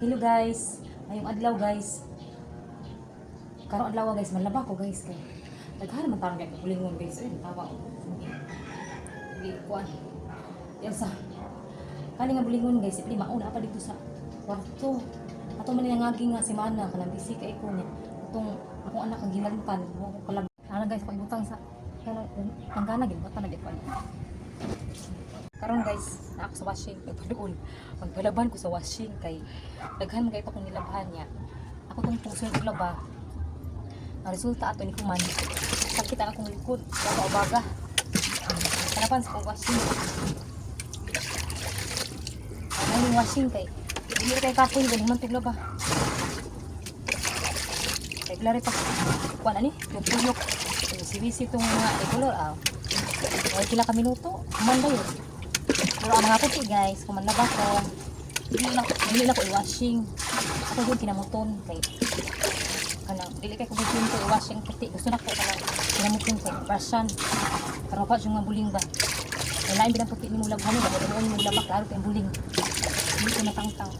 Hello guys, ngayong adlaw guys. Karong adlaw guys, malaba ko guys kay. Daghan man tarong gyud bulingon guys. Ay, tawa. Di kuan. Yan sa kani nga bulingon guys, ipli mauna pa dito sa kwarto. Ato man yang ngagi nga si Mana kanang busy kay ko niya. Itong akong anak ang gilantan, mo ko kalab. Ana guys, pagbutang sa kanang tanggana gid bata na gid karon guys na ako sa washing kay paduol magbalaban ko sa washing kay daghan man kay pa kong nilabhan niya. Ako tong puso ng laba ang resulta ato ni kuman sakit ang akong likod wala baga hanapan sa kong washing. Ano yung washing kay hindi kay kapoy galing man tug laba kay pa kuan ani yung puyok sibisi itong mga color ah ay kila ka minuto kumanda yun pero ang mga puti guys, kumanda ba ko? Hindi na, hindi na ko i-washing. Ako yung kinamuton. Kay, kanang, dili kay ko gusto i-washing puti. Gusto na ko kanang kinamuton kay brushan. Pero pa yung mga buling ba? Kaya lain bilang puti ni mo labhan. Dahil mo yung labak, lalo kay buling. Hindi ko natangtang.